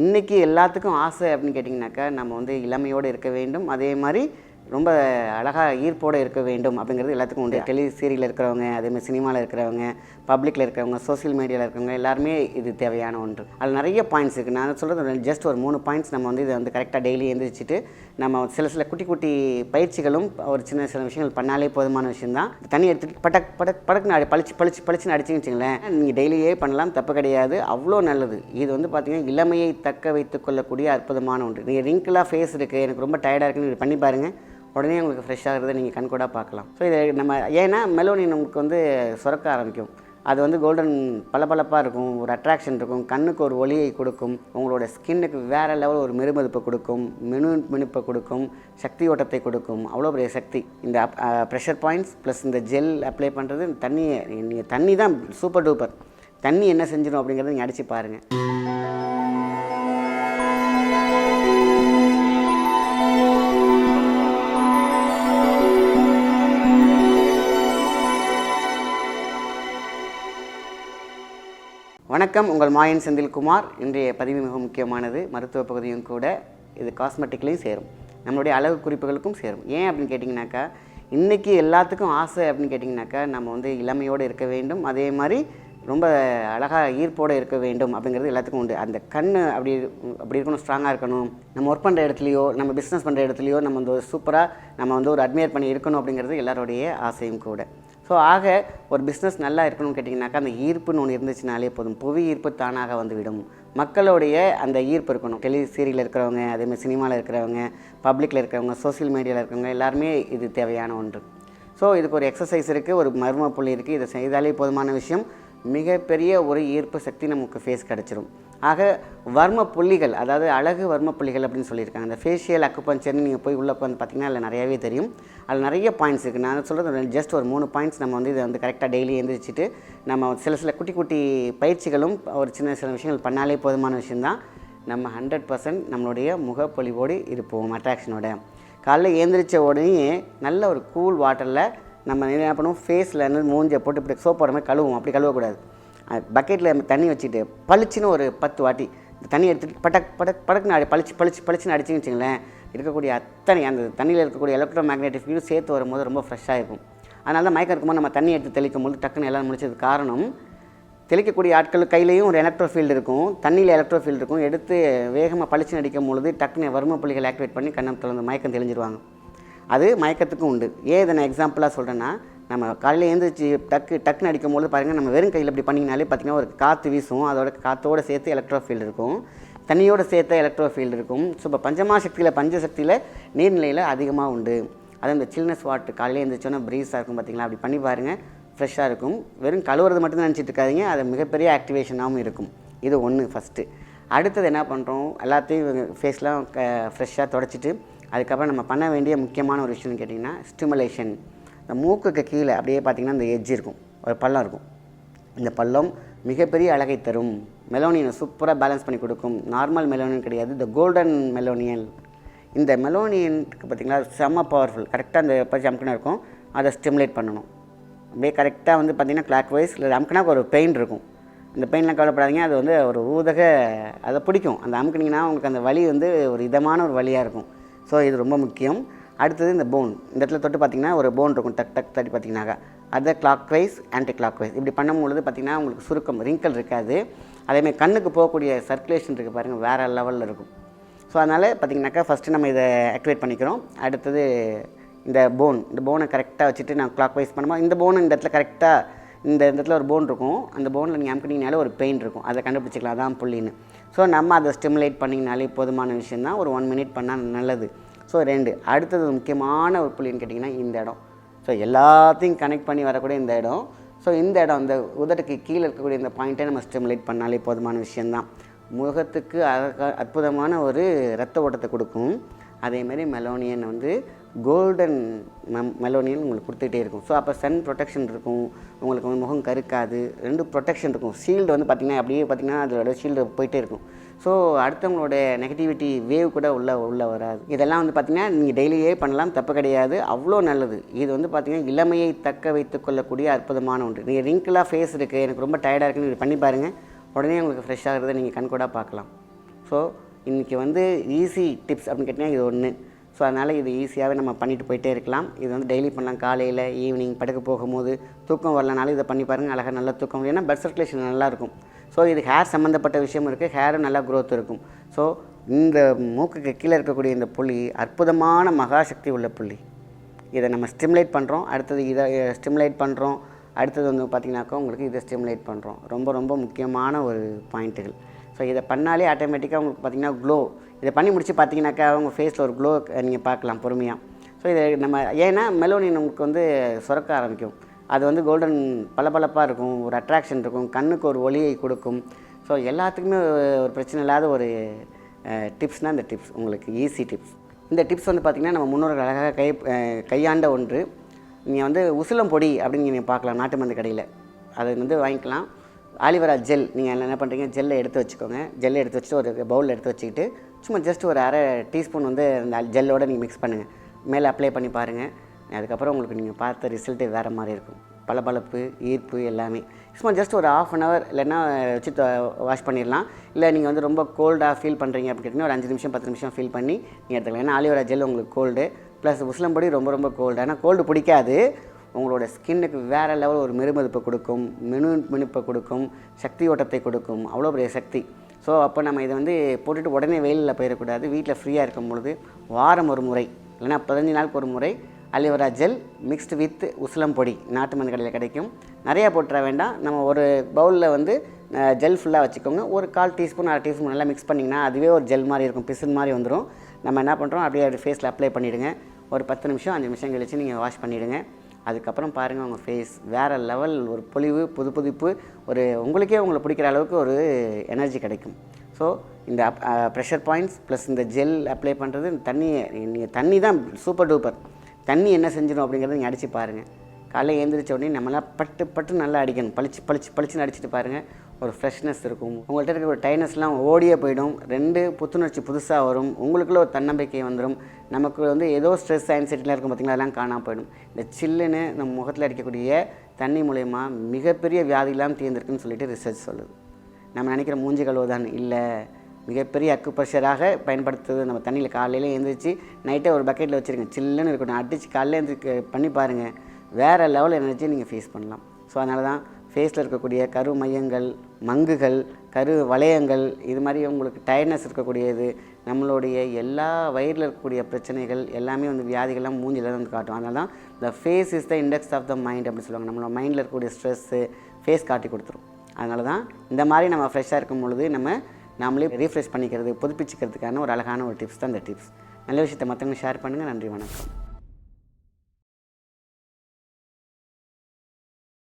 இன்றைக்கி எல்லாத்துக்கும் ஆசை அப்படின்னு கேட்டிங்கனாக்கா நம்ம வந்து இளமையோடு இருக்க வேண்டும். அதே மாதிரி ரொம்ப அழகாக ஈர்ப்போடு இருக்க வேண்டும் அப்படிங்கிறது எல்லாத்துக்கும் உண்டு. டெலி சீரியலில் இருக்கிறவங்க அதேமாதிரி சினிமாவில் இருக்கிறவங்க பப்ளிக்கில் இருக்கிறவங்க சோஷியல் மீடியாவில் இருக்கிறவங்க எல்லாருமே இது தேவையான ஒன்று. அதில் நிறைய பாயிண்ட்ஸ் இருக்குது நான் சொல்கிறது ஜஸ்ட் ஒரு மூணு பாயிண்ட்ஸ் நம்ம வந்து இதை வந்து கரெக்டாக டெய்லி எழுந்திரிச்சிட்டு நம்ம சில சில குட்டி குட்டி பயிற்சிகளும் ஒரு சின்ன சில விஷயங்கள் பண்ணாலே போதுமான விஷயம்தான். தண்ணி எடுத்துட்டு பட்டக் படக் படக்குன்னு அடி பளிச்சு பளிச்சு பளிச்சுன்னு அடிச்சுன்னு வச்சுங்களேன் நீங்கள் டெய்லியே பண்ணலாம் தப்பு கிடையாது. அவ்வளோ நல்லது. இது வந்து பார்த்தீங்கன்னா இளமையை தக்க வைத்துக் கொள்ளக்கூடிய அற்புதமான ஒன்று. நீங்கள் ரிங்கிளாக ஃபேஸ் இருக்குது எனக்கு ரொம்ப டயர்டாக இருக்குன்னு இது பண்ணி பாருங்கள் உடனே உங்களுக்கு ஃப்ரெஷ் ஆகிறத நீங்கள் கண்கூடாக பார்க்கலாம். ஸோ இதை நம்ம ஏன்னா மெலோனின் உங்களுக்கு வந்து சுரக்க ஆரம்பிக்கும். அது வந்து கோல்டன் பளபளப்பாக இருக்கும் ஒரு அட்ராக்ஷன் இருக்கும் கண்ணுக்கு ஒரு ஒளியை கொடுக்கும் உங்களோட ஸ்கின்னுக்கு வேறு லெவல் ஒரு மெருமதிப்பை கொடுக்கும் மெனு மினுப்பை கொடுக்கும் சக்தி ஓட்டத்தை கொடுக்கும். அவ்வளோ பெரிய சக்தி. இந்த ப்ரெஷர் பாயிண்ட்ஸ் ப்ளஸ் இந்த ஜெல் அப்ளை பண்ணுறது தண்ணியை நீங்கள் தண்ணி தான் சூப்பர் டூப்பர் தண்ணி என்ன செஞ்சிடும் அப்படிங்கிறத நீங்கள் அடித்து பாருங்கள் வணக்கம் உங்கள் மாயன் செந்தில்குமார். இன்றைய பதிவு மிக முக்கியமானது. மருத்துவ பகுதியும் கூட இது காஸ்மெட்டிக்லேயும் சேரும். நம்மளுடைய அழகு குறிப்புகளுக்கும் சேரும். ஏன் அப்படின்னு கேட்டிங்கனாக்கா இன்றைக்கி எல்லாத்துக்கும் ஆசை அப்படின்னு கேட்டிங்கனாக்கா நம்ம வந்து இளமையோடு இருக்க வேண்டும். அதே மாதிரி ரொம்ப அழகாக ஈர்ப்போடு இருக்க வேண்டும் அப்படிங்கிறது எல்லாத்துக்கும் உண்டு. அந்த கண் அப்படி அப்படி இருக்கணும் ஸ்ட்ராங்காக இருக்கணும். நம்ம ஒர்க் பண்ணுற இடத்துலையோ நம்ம பிஸ்னஸ் பண்ணுற இடத்துலையோ நம்ம வந்து சூப்பராக நம்ம வந்து ஒரு அட்மையர் பண்ணி இருக்கணும் அப்படிங்கிறது எல்லாருடைய ஆசையும் கூட. ஸோ ஆக ஒரு பிஸ்னஸ் நல்லா இருக்கணும்னு கேட்டிங்கனாக்கா அந்த ஈர்ப்புன்னு ஒன்று இருந்துச்சுனாலே போதும். புவி ஈர்ப்பு தானாக வந்துவிடும் மக்களுடைய அந்த ஈர்ப்பு இருக்கணும். டெலி சீரியலில் இருக்கிறவங்க அதேமாதிரி சினிமாவில் இருக்கிறவங்க பப்ளிக்கில் இருக்கிறவங்க சோஷியல் மீடியாவில் இருக்கிறவங்க எல்லாருமே இது தேவையான ஒன்று. ஸோ இதுக்கு ஒரு எக்ஸசைஸ் இருக்குது ஒரு மர்ம புள்ளி இருக்குது இதை செய்தாலே போதுமான விஷயம். மிகப்பெரிய ஒரு ஈர்ப்பு சக்தி நமக்கு ஃபேஸ் கிடச்சிரும். ஆக வர்ம புள்ளிகள் அதாவது அழகு வர்ம புள்ளிகள் அப்படின்னு சொல்லியிருக்காங்க. அந்த ஃபேஷியல் அக்குபஞ்சர்னு நீங்கள் போய் உள்ளே உட்காந்து பார்த்தீங்கன்னா அதில் நிறையாவே தெரியும். அதில் நிறைய பாயிண்ட்ஸ் இருக்குது நான் சொல்கிறது ஜஸ்ட் ஒரு மூணு பாயிண்ட்ஸ் நம்ம வந்து இதை வந்து கரெக்டாக டெய்லி எழுந்திரிச்சிட்டு நம்ம சில சில குட்டி குட்டி பயிற்சிகளும் ஒரு சின்ன சில விஷயங்கள் பண்ணாலே போதுமான விஷயந்தான் நம்ம ஹண்ட்ரட் பர்சன்ட் நம்மளுடைய முகப்பொலிவோடு இருப்போம் அட்ராக்ஷனோட காலைல ஏந்திரிச்ச உடனே நல்ல ஒரு கூல் வாட்டரில் நம்ம என்ன பண்ணுவோம் ஃபேஸில் இருந்து மூஞ்சை போட்டு இப்படி சோப் போடுற மாதிரி அப்படி கழுவக்கூடாது. பக்கெட்டில் தண்ணி வச்சுட்டு பளிச்சுன்னு ஒரு பத்து வாட்டி இந்த தண்ணி எடுத்துகிட்டு படக் படக் படக்குன்னு அடி பளிச்சு பளிச்சு பளிச்சுன்னு அடிச்சுன்னு வச்சுங்களேன் இருக்கக்கூடிய அத்தனை அந்த தண்ணியில் இருக்கக்கூடிய எலக்ட்ரோ மேக்னெட்டிக் ஃபீல்டு சேர்த்து வரும்போது ரொம்ப ஃப்ரெஷ்ஷாக இருக்கும். அதனால தான் மயக்கம் இருக்கும்போது நம்ம தண்ணி எடுத்து தெளிக்கும் போது டக்குன்னு எல்லாம் முடிச்சது காரணம் தெளிக்கக்கூடிய ஆட்கள் கையிலையும் ஒரு எலக்ட்ரோ ஃபீல்டு இருக்கும். தண்ணியில் எலக்ட்ரோ ஃபீல்டு இருக்கும். எடுத்து வேகமாக பளிச்சுன்னு அடிக்கும் பொழுது டக்குன்னு வரும புள்ளிகள் ஆக்டிவேட் பண்ணி கண்ணம் திறந்து மயக்கம் தெளிஞ்சிருவாங்க. அது மயக்கத்துக்கும் உண்டு. ஏன் இதை நான் எக்ஸாம்பிளாக சொல்கிறேன்னா நம்ம காலையில் எழுந்திரிச்சு டக்கு டக்குன்னு அடிக்கும் போது பாருங்கள் நம்ம வெறும் கையில் இப்படி பண்ணிங்கனாலே பார்த்திங்கன்னா ஒரு காற்று வீசும். அதோட காற்றோடு சேர்த்து எலக்ட்ரோ ஃபீல்டு இருக்கும். தண்ணியோடு சேர்த்த எலக்ட்ரோ ஃபீல்டு இருக்கும். ஸோ இப்போ பஞ்சமா சக்தியில் பஞ்சசக்தியில் நீர்நிலையில் அதிகமாக உண்டு. அது இந்த சில்னஸ் வாட்டர் காலையில் எழுந்திரிச்சோன்னா ப்ரீஸாக இருக்கும் பார்த்தீங்களா அப்படி பண்ணி பாருங்கள் ஃப்ரெஷ்ஷாக இருக்கும். வெறும் கழுவுறது மட்டும் நினச்சிட்டு இருக்காதீங்க. அது மிகப்பெரிய ஆக்டிவேஷனாகவும் இருக்கும். இது ஒன்று ஃபஸ்ட்டு அடுத்தது என்ன பண்ணுறோம் எல்லாத்தையும் ஃபேஸ்லாம் க ஃப்ரெஷ்ஷாக தொடச்சிட்டு அதுக்கப்புறம் நம்ம பண்ண வேண்டிய முக்கியமான ஒரு விஷயம்னு கேட்டிங்கன்னா ஸ்டிமுலேஷன் இந்த மூக்குக்கு கீழே அப்படியே பார்த்திங்கன்னா இந்த எட்ஜ் இருக்கும். ஒரு பள்ளம் இருக்கும். இந்த பள்ளம் மிகப்பெரிய அழகை தரும். மெலோனியனை சூப்பராக பேலன்ஸ் பண்ணி கொடுக்கும். நார்மல் மெலோனியன் கிடையாது. இந்த கோல்டன் மெலோனியன் இந்த மெலோனியனுக்கு பார்த்திங்களா செம்ம பவர்ஃபுல் கரெக்டாக அந்த பச்சு அமுக்கினா இருக்கும். அதை ஸ்டிமுலேட் பண்ணணும். அப்படியே கரெக்டாக வந்து பார்த்திங்கன்னா கிளாக் வைஸ் இல்லை அமுக்குனாக்கு ஒரு பெயின் இருக்கும். அந்த பெயின்லாம் கவலைப்படாதீங்க. அது வந்து ஒரு ஊதக அதை பிடிக்கும். அந்த அமுக்குனிங்கன்னா உங்களுக்கு அந்த வலி வந்து ஒரு இதமான ஒரு வலியாக இருக்கும். ஸோ இது ரொம்ப முக்கியம். அடுத்தது இந்த போன் இந்த இடத்துல தொட்டு பார்த்தீங்கன்னா ஒரு போன் இருக்கும். டக் டக் தட்டி பார்த்தீங்கன்னாக்கா. அதை clockwise anticlockwise இப்படி பண்ணும்பொழுது பார்த்திங்கன்னா உங்களுக்கு சுருக்கம் ரிங்கல் இருக்காது. அதேமாதிரி கண்ணுக்கு போகக்கூடிய சர்க்குலேஷன் இருக்குது பாருங்கள் வேறு லெவலில் இருக்கும். ஸோ அதனால் பார்த்திங்கனாக்கா ஃபஸ்ட்டு நம்ம இதை ஆக்டிவேட் பண்ணிக்கிறோம். அடுத்தது இந்த போன் இந்த போனை கரெக்டாக வச்சுட்டு நான் கிளாக் வைஸ் பண்ணும்போது இந்த போன் இந்த இடத்துல கரெக்டாக இந்த இடத்துல ஒரு போன் இருக்கும். அந்த போனில் நீங்கள் அமுக்கினீங்கனாலே ஒரு பெயின் இருக்கும். அதை கண்டுபிடிச்சிக்கலாம். அதான் புள்ளின்னு. ஸோ நம்ம அதை ஸ்டிமுலேட் பண்ணிங்கனாலே போதுமான விஷயம் தான் ஒரு ஒன் மினிட் பண்ணால் நல்லது. ஸோ ரெண்டு அடுத்தது முக்கியமான ஒரு புள்ளின்னு கேட்டிங்கன்னா இந்த இடம். ஸோ எல்லாத்தையும் கனெக்ட் பண்ணி வரக்கூடிய இந்த இடம். ஸோ இந்த இடம் இந்த உதட்டுக்கு கீழே இருக்கக்கூடிய இந்த பாயிண்ட்டை நம்ம ஸ்டிமுலேட் பண்ணாலே போதுமான விஷயந்தான் முகத்துக்கு அழகாக அற்புதமான ஒரு ரத்த ஓட்டத்தை கொடுக்கும். அதேமாரி மெலோனியன் வந்து கோல்டன் மெம் மெலோனியல் உங்களுக்கு கொடுத்துக்கிட்டே இருக்கும். ஸோ அப்போ சன் ப்ரொடெக்ஷன் இருக்கும். உங்களுக்கு வந்து முகம் கருக்காது. ரெண்டு ப்ரொடெக்ஷன் இருக்கும். ஷீல்டு வந்து பார்த்திங்கன்னா அப்படியே பார்த்திங்கன்னா அதோட ஷீல்டு போயிட்டே இருக்கும். ஸோ அடுத்தவங்களோட நெகட்டிவிட்டி வேவ் கூட உள்ள உள்ள வராது. இதெல்லாம் வந்து பார்த்திங்கன்னா நீங்கள் டெய்லியே பண்ணலாம். தப்பு கிடையாது. அவ்வளோ நல்லது. இது வந்து பார்த்திங்கன்னா இளமையை தக்க வைத்து கொள்ளக்கூடிய அற்புதமான ஒன்று. நீங்கள் ரிங்கிளாக ஃபேஸ் இருக்குது எனக்கு ரொம்ப டயர்டாக இருக்குன்னு இது பண்ணி பாருங்கள் உடனே உங்களுக்கு ஃப்ரெஷ் ஆகிறத நீங்கள் கண்கூடாக பார்க்கலாம். ஸோ இன்றைக்கி வந்து ஈஸி டிப்ஸ் அப்படின்னு கேட்டிங்கன்னா இது ஒன்று ஸோ அதனால் இது ஈஸியாகவே நம்ம பண்ணிட்டு போயிட்டே இருக்கலாம். இது வந்து டெய்லி பண்ணலாம். காலையில் ஈவினிங் படுக்க போகும்போது தூக்கம் வரலனாலும் இதை பண்ணி பாருங்கள் அழகாக நல்லா தூக்கம் ஏன்னா பிளட் சர்க்குலேஷன் நல்லாயிருக்கும் ஸோ இது ஹேர் சம்மந்தப்பட்ட விஷயம் இருக்குது ஹேரும் நல்லா க்ரோத் இருக்கும். ஸோ இந்த மூக்குக்கு கீழே இருக்கக்கூடிய இந்த புள்ளி அற்புதமான மகாசக்தி உள்ள புள்ளி. இதை நம்ம ஸ்டிமுலேட் பண்ணுறோம் அடுத்தது இதை ஸ்டிமுலேட் பண்ணுறோம் அடுத்தது வந்து பார்த்திங்கனாக்கா உங்களுக்கு இதை ஸ்டிமுலேட் பண்ணுறோம் ரொம்ப ரொம்ப முக்கியமான ஒரு பாயிண்ட்டுகள் ஸோ இதை பண்ணாலே ஆட்டோமேட்டிக்காக உங்களுக்கு பார்த்திங்கன்னா க்ளோ இதை பண்ணி முடிச்சு பார்த்தீங்கன்னாக்கா அவங்க ஃபேஸில் ஒரு க்ளோ நீங்கள் பார்க்கலாம் பொறுமையாக ஸோ இதை நம்ம ஏன்னா மெலோனின் உங்களுக்கு வந்து சுரக்க ஆரம்பிக்கும். அது வந்து கோல்டன் பளபளப்பாக இருக்கும் ஒரு அட்ராக்ஷன் இருக்கும் கண்ணுக்கு ஒரு ஒளியை கொடுக்கும். ஸோ எல்லாத்துக்குமே ஒரு பிரச்சனை இல்லாத ஒரு டிப்ஸ்னால் இந்த டிப்ஸ் உங்களுக்கு ஈஸி டிப்ஸ் இந்த டிப்ஸ் வந்து பார்த்திங்கன்னா நம்ம முன்னோர்கள் அழகாக கை கையாண்ட ஒன்று. நீங்கள் வந்து உசிலம் பொடி அப்படின்னு நீங்கள் பார்க்கலாம் நாட்டு மருந்து கடையில். அது வந்து வாங்கிக்கலாம். ஆலிவரா ஜெல் நீங்கள் என்ன பண்ணுறீங்க ஜெல்லை எடுத்து வச்சுக்கோங்க. ஜெல்லை எடுத்து வச்சுட்டு ஒரு பவுலில் எடுத்து வச்சுக்கிட்டு சும்மா ஜஸ்ட் ஒரு அரை டீஸ்பூன் வந்து அந்த ஜெல்லோடு நீங்கள் மிக்ஸ் பண்ணுங்கள் மேலே அப்ளை பண்ணி பாருங்கள் அதுக்கப்புறம் உங்களுக்கு நீங்கள் பார்த்த ரிசல்ட்டு வேறு மாதிரி இருக்கும். பளபளப்பு ஈர்ப்பு எல்லாமே. சும்மா ஜஸ்ட் ஒரு ஆஃப் அன் ஹவர் இல்லைன்னா வச்சு வாஷ் பண்ணிடலாம். இல்லை நீங்கள் வந்து ரொம்ப கோல்டாக ஃபீல் பண்ணுறீங்க அப்படின்னு கேட்டிங்கன்னா ஒரு அஞ்சு நிமிஷம் பத்து நிமிஷம் ஃபீல் பண்ணி நீங்கள் எடுத்துக்கலாம். ஏன்னா ஆலிவரா ஜெல் உங்களுக்கு கோல்டு ப்ளஸ் உஸ்லம்படி ரொம்ப ரொம்ப கோல்டு ஆனால் கோல்டு பிடிக்காது. உங்களோட ஸ்கின்னுக்கு வேறு லெவல் ஒரு மெருமதிப்பை கொடுக்கும். மினு மினுப்பை கொடுக்கும். சக்தி ஓட்டத்தை கொடுக்கும். அவ்வளோ பெரிய சக்தி. ஸோ அப்போ நம்ம இதை வந்து போட்டுட்டு உடனே வெயிலில் போயிடக்கூடாது. வீட்டில் ஃப்ரீயாக இருக்கும் பொழுது வாரம் ஒரு முறை இல்லைன்னா பதினஞ்சு நாளுக்கு ஒரு முறை aloe vera gel mixed with உசலம் பொடி நாட்டு மண் கடையில் கிடைக்கும். நிறையா போட்டுற வேண்டாம். நம்ம ஒரு பவுலில் வந்து ஜெல் ஃபுல்லாக வச்சுக்கோங்க. ஒரு கால் டீஸ்பூன் அரை டீஸ்பூன் நல்லா மிக்ஸ் பண்ணிங்கன்னா அதுவே ஒரு ஜெல் மாதிரி இருக்கும் பிசின் மாதிரி வந்துடும் நம்ம என்ன பண்ணுறோம்? அப்படியே ஃபேஸில் அப்ளை பண்ணிவிடுங்க ஒரு பத்து நிமிஷம் அஞ்சு நிமிஷம் கழிச்சு நீங்கள் வாஷ் பண்ணிவிடுங்க அதுக்கப்புறம் பாருங்கள் உங்கள் ஃபேஸ் வேறு லெவல் ஒரு பொலிவு புது புதுப்பு ஒரு உங்களுக்கே உங்களை பிடிக்கிற அளவுக்கு ஒரு எனர்ஜி கிடைக்கும். ஸோ இந்த ப்ரெஷர் பாயிண்ட்ஸ் ப்ளஸ் இந்த ஜெல் அப்ளை பண்ணுறது தண்ணி நீங்கள் தண்ணி தான் சூப்பர் டூப்பர் தண்ணி என்ன செஞ்சிடும் அப்படிங்கிறத நீங்கள் அடித்து பாருங்கள் காலையில் எழுந்திரிச்ச உடனே நம்மளாம் பட்டு பட்டு நல்லா அடிக்கணும். பளிச்சு பளிச்சு பளிச்சுன்னு அடிச்சுட்டு பாருங்கள் ஒரு ஃப்ரெஷ்னஸ் இருக்கும். உங்கள்கிட்ட இருக்கிற ஒரு டைனஸ்லாம் ஓடியே போயிடும். ரெண்டு புத்துணர்ச்சி புதுசாக வரும். உங்களுக்குள்ள ஒரு தன்னம்பிக்கை வந்துடும் நமக்கு வந்து ஏதோ ஸ்ட்ரெஸ் ஆன்சைட்டிலாம் இருக்கும் பார்த்தீங்களா அதெல்லாம் காணாமல் போயிடும். இந்த சில்லுன்னு நம்ம முகத்தில் அடிக்கக்கூடிய தண்ணி மூலயமா மிகப்பெரிய வியாதிலாம் தீர்ந்திருக்குன்னு சொல்லிட்டு ரிசர்ச் சொல்லுது. நம்ம நினைக்கிற மூஞ்சி கழுவுதான் இல்லை. மிகப்பெரிய அக்குப்ரெஷராக பயன்படுத்துறது நம்ம தண்ணியில் காலையில் எழுந்திரிச்சு நைட்டே ஒரு பக்கெட்டில் வச்சுருங்க. சில்லுன்னு இருக்கட்டும். அடித்து காலையில் எழுந்திரிக்க பண்ணி பாருங்கள் வேறு லெவல் எனர்ஜி நீங்கள் ஃபேஸ் பண்ணலாம். ஸோ அதனால தான் ஃபேஸில் இருக்கக்கூடிய கரு மையங்கள் மங்குகள் கரு வளையங்கள் இது மாதிரி உங்களுக்கு டயர்ட்னஸ் இருக்கக்கூடியது நம்மளுடைய எல்லா வயிறில் இருக்கக்கூடிய பிரச்சனைகள் எல்லாமே வந்து வியாதிகள்லாம் மூஞ்சில் தான் வந்து காட்டும். அதனால தான் the face is the index of the mind அப்படின்னு சொல்லுவாங்க. நம்மளோட மைண்டில் இருக்கக்கூடிய ஸ்ட்ரெஸ்ஸு ஃபேஸ் காட்டி கொடுத்துரும். அதனால தான் இந்த மாதிரி நம்ம ஃப்ரெஷ்ஷாக இருக்கும் பொழுது நம்ம நாமளே ரீஃப்ரெஷ் பண்ணிக்கிறது புதுப்பிச்சுக்கிறதுக்கான ஒரு அழகான ஒரு டிப்ஸ் தான் இந்த டிப்ஸ் நல்ல விஷயத்தை மற்றவங்க ஷேர் பண்ணுங்கள் நன்றி வணக்கம்.